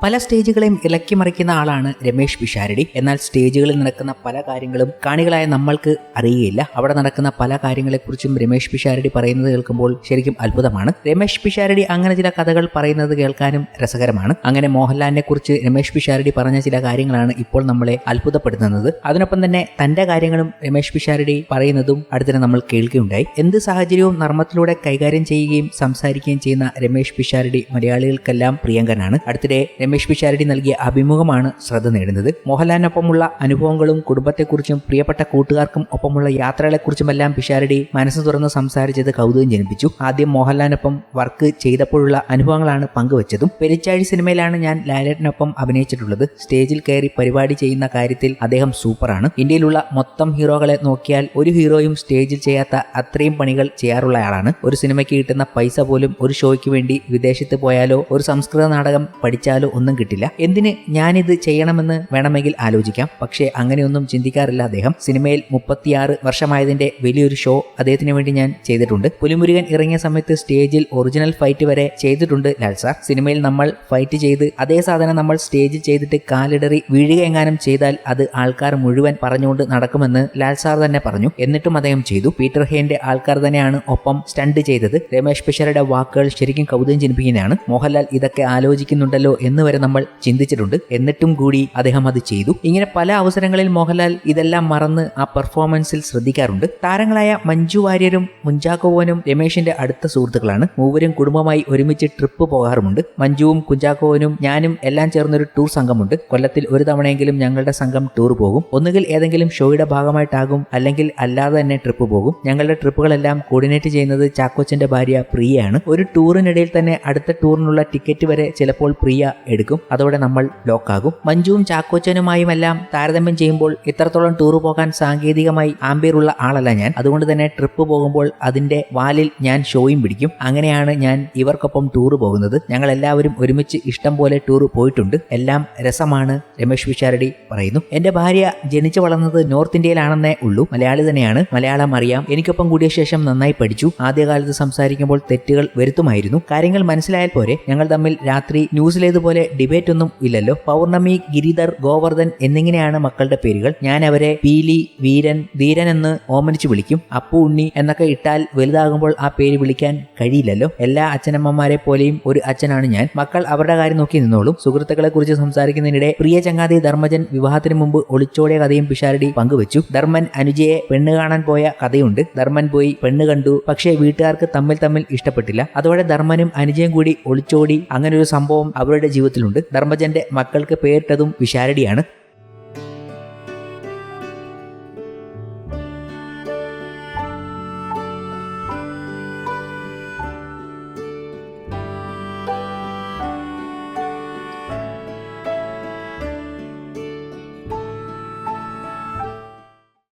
പല സ്റ്റേജുകളെയും ഇളക്കി മറിക്കുന്ന ആളാണ് രമേശ് പിഷാരടി. എന്നാൽ സ്റ്റേജുകളിൽ നടക്കുന്ന പല കാര്യങ്ങളും കാണികളായ നമ്മൾക്ക് അറിയുകയില്ല അവിടെ നടക്കുന്ന പല കാര്യങ്ങളെക്കുറിച്ചും രമേശ് പിഷാരടി പറയുന്നത് കേൾക്കുമ്പോൾ ശരിക്കും അത്ഭുതമാണ്. രമേശ് പിഷാരടി അങ്ങനെ ചില കഥകൾ പറയുന്നത് കേൾക്കാനും രസകരമാണ്. അങ്ങനെ മോഹൻലാലിനെ കുറിച്ച് രമേശ് പിഷാരടി പറഞ്ഞ ചില കാര്യങ്ങളാണ് ഇപ്പോൾ നമ്മളെ അത്ഭുതപ്പെടുത്തുന്നത്. അതിനൊപ്പം തന്നെ തന്റെ കാര്യങ്ങളും രമേശ് പിഷാരടി പറയുന്നതും അടുത്തിടെ നമ്മൾ കേൾക്കുകയുണ്ടായി. എന്ത് സാഹചര്യവും നർമ്മത്തിലൂടെ കൈകാര്യം ചെയ്യുകയും സംസാരിക്കുകയും ചെയ്യുന്ന രമേശ് പിഷാരടി മലയാളികൾക്കെല്ലാം പ്രിയങ്കരനാണ്. അടുത്തിടെ രമേഷ് പിഷാരടി നൽകിയ അഭിമുഖമാണ് ശ്രദ്ധ നേടുന്നത്. മോഹൻലാലിനൊപ്പമുള്ള അനുഭവങ്ങളും കുടുംബത്തെക്കുറിച്ചും പ്രിയപ്പെട്ട കൂട്ടുകാർക്കും ഒപ്പമുള്ള യാത്രകളെക്കുറിച്ചുമെല്ലാം പിഷാരടി മനസ്സ് തുറന്ന് സംസാരിച്ചത് കൗതുകം ജനിപ്പിച്ചു. ആദ്യം മോഹൻലാലിനൊപ്പം വർക്ക് ചെയ്തപ്പോഴുള്ള അനുഭവങ്ങളാണ് പങ്കുവച്ചതും. പെരിച്ചാഴി സിനിമയിലാണ് ഞാൻ ലാലേട്ടനൊപ്പം അഭിനയിച്ചിട്ടുള്ളത്. സ്റ്റേജിൽ കയറി പരിപാടി ചെയ്യുന്ന കാര്യത്തിൽ അദ്ദേഹം സൂപ്പറാണ്. ഇന്ത്യയിലുള്ള മൊത്തം ഹീറോകളെ നോക്കിയാൽ ഒരു ഹീറോയും സ്റ്റേജിൽ ചെയ്യാത്ത അത്രയും പണികൾ ചെയ്യാറുള്ള ആളാണ്. ഒരു സിനിമയ്ക്ക് കിട്ടുന്ന പൈസ പോലും ഒരു ഷോയ്ക്ക് വേണ്ടി വിദേശത്ത് പോയാലോ ഒരു സംസ്കൃത നാടകം പഠിച്ചാലോ ഒന്നും കിട്ടില്ല. എന്തിന് ഞാനിത് ചെയ്യണമെന്ന് വേണമെങ്കിൽ ആലോചിക്കാം. പക്ഷേ അങ്ങനെയൊന്നും ചിന്തിക്കാറില്ല അദ്ദേഹം. സിനിമയിൽ മുപ്പത്തിയാറ് വർഷമായതിന്റെ വലിയൊരു ഷോ അദ്ദേഹത്തിന് വേണ്ടി ഞാൻ ചെയ്തിട്ടുണ്ട്. പുലിമുരുകൻ ഇറങ്ങിയ സമയത്ത് സ്റ്റേജിൽ ഒറിജിനൽ ഫൈറ്റ് വരെ ചെയ്തിട്ടുണ്ട് ലാൽ സാർ. സിനിമയിൽ നമ്മൾ ഫൈറ്റ് ചെയ്ത് അതേ സാധനം നമ്മൾ സ്റ്റേജിൽ ചെയ്തിട്ട് കാലിടറി വീഴുകയെങ്ങാനും ചെയ്താൽ അത് ആൾക്കാർ മുഴുവൻ പറഞ്ഞുകൊണ്ട് നടക്കുമെന്ന് ലാൽ സാർ തന്നെ പറഞ്ഞു. എന്നിട്ടും അദ്ദേഹം ചെയ്തു. പീറ്റർ ഹേന്റെ ആൾക്കാർ തന്നെയാണ് ഒപ്പം സ്റ്റണ്ട് ചെയ്തത്. രമേശ് പിഷറുടെ വാക്കുകൾ ശരിക്കും കൗതുകം ജനിപ്പിക്കുന്നതാണ്. മോഹൻലാൽ ഇതൊക്കെ ആലോചിക്കുന്നുണ്ടല്ലോ എന്ന് വരെ നമ്മൾ ചിന്തിച്ചിട്ടുണ്ട്. എന്നിട്ടും കൂടി അദ്ദേഹം അത് ചെയ്തു. ഇങ്ങനെ പല അവസരങ്ങളിൽ മോഹൻലാൽ ഇതെല്ലാം മറന്ന് ആ പെർഫോമൻസിൽ ശ്രദ്ധിക്കാറുണ്ട്. താരങ്ങളായ മഞ്ജു വാര്യരും മുഞ്ചാക്കോവനും രമേഷിന്റെ അടുത്ത സുഹൃത്തുക്കളാണ്. മൂവരും കുടുംബമായി ഒരുമിച്ച് ട്രിപ്പ് പോകാറുമുണ്ട്. മഞ്ജുവും കുഞ്ചാക്കോവനും ഞാനും എല്ലാം ചേർന്നൊരു ടൂർ സംഘമുണ്ട്. കൊല്ലത്തിൽ ഒരു തവണയെങ്കിലും ഞങ്ങളുടെ സംഘം ടൂർ പോകും. ഒന്നുകിൽ ഏതെങ്കിലും ഷോയുടെ ഭാഗമായിട്ടാകും അല്ലെങ്കിൽ അല്ലാതെ തന്നെ ട്രിപ്പ് പോകും. ഞങ്ങളുടെ ട്രിപ്പുകളെല്ലാം കോർഡിനേറ്റ് ചെയ്യുന്നത് ചാക്കോച്ചന്റെ ഭാര്യ പ്രിയയാണ്. ഒരു ടൂറിനിടയിൽ തന്നെ അടുത്ത ടൂറിനുള്ള ടിക്കറ്റ് വരെ ചിലപ്പോൾ പ്രിയ എടുക്കും. അതോടെ നമ്മൾ ലോക്ക് ആകും. മഞ്ജുവും ചാക്കോച്ചനുമായുമെല്ലാം താരതമ്യം ചെയ്യുമ്പോൾ ഇത്രത്തോളം ടൂർ പോകാൻ സാങ്കേതികമായി ആംബിയറുള്ള ആളല്ല ഞാൻ. അതുകൊണ്ട് തന്നെ ട്രിപ്പ് പോകുമ്പോൾ അതിന്റെ വാലിൽ ഞാൻ ഷോയും പിടിക്കും. അങ്ങനെയാണ് ഞാൻ ഇവർക്കൊപ്പം ടൂർ പോകുന്നത്. ഞങ്ങൾ എല്ലാവരും ഒരുമിച്ച് ഇഷ്ടം പോലെ ടൂർ പോയിട്ടുണ്ട്. എല്ലാം രസമാണ് രമേഷ് വിശാരടി പറയുന്നു. എന്റെ ഭാര്യ ജനിച്ചു വളർന്നത് നോർത്ത് ഇന്ത്യയിലാണെന്നേ ഉള്ളൂ. മലയാളി തന്നെയാണ്. മലയാളം അറിയാം. എനിക്കൊപ്പം കൂടിയ ശേഷം നന്നായി പഠിച്ചു. ആദ്യകാലത്ത് സംസാരിക്കുമ്പോൾ തെറ്റുകൾ വരുത്തുമായിരുന്നു. കാര്യങ്ങൾ മനസ്സിലായാൽ പോരെ. ഞങ്ങൾ തമ്മിൽ രാത്രി ന്യൂസിലേതുപോലെ ഡിബേറ്റ് ഒന്നും ഇല്ലല്ലോ. പൗർണമി ഗിരിധർ ഗോവർദ്ധൻ എന്നിങ്ങനെയാണ് മക്കളുടെ പേരുകൾ. ഞാൻ അവരെ പീലി വീരൻ ധീരൻ എന്ന് ഓമനിച്ച് വിളിക്കും. അപ്പു ഉണ്ണി എന്നൊക്കെ ഇട്ടാൽ വലുതാകുമ്പോൾ ആ പേര് വിളിക്കാൻ കഴിയില്ലല്ലോ. എല്ലാ അച്ഛനമ്മമാരെ പോലെയും ഒരു അച്ഛനാണ് ഞാൻ. മക്കൾ അവരുടെ കാര്യം നോക്കി നിന്നോളും. സുഹൃത്തുക്കളെ കുറിച്ച് സംസാരിക്കുന്നതിനിടെ പ്രിയ ചങ്ങാതി ധർമ്മജൻ വിവാഹത്തിന് മുമ്പ് ഒളിച്ചോടിയ കഥയും പിഷാരടി പങ്കുവച്ചു. ധർമ്മൻ അനുജയെ പെണ്ണ് കാണാൻ പോയ കഥയുണ്ട്. ധർമ്മൻ പോയി പെണ്ണ് കണ്ടു. പക്ഷേ വീട്ടുകാർക്ക് തമ്മിൽ തമ്മിൽ ഇഷ്ടപ്പെട്ടില്ല. അതോടെ ധർമ്മനും അനുജയും കൂടി ഒളിച്ചോടി. അങ്ങനെ ഒരു സംഭവം അവരുടെ ജീവിതത്തിലുണ്ട്. ധർമ്മജന്റെ മക്കൾക്ക് പേരിട്ടതും വിശാരടിയാണ്.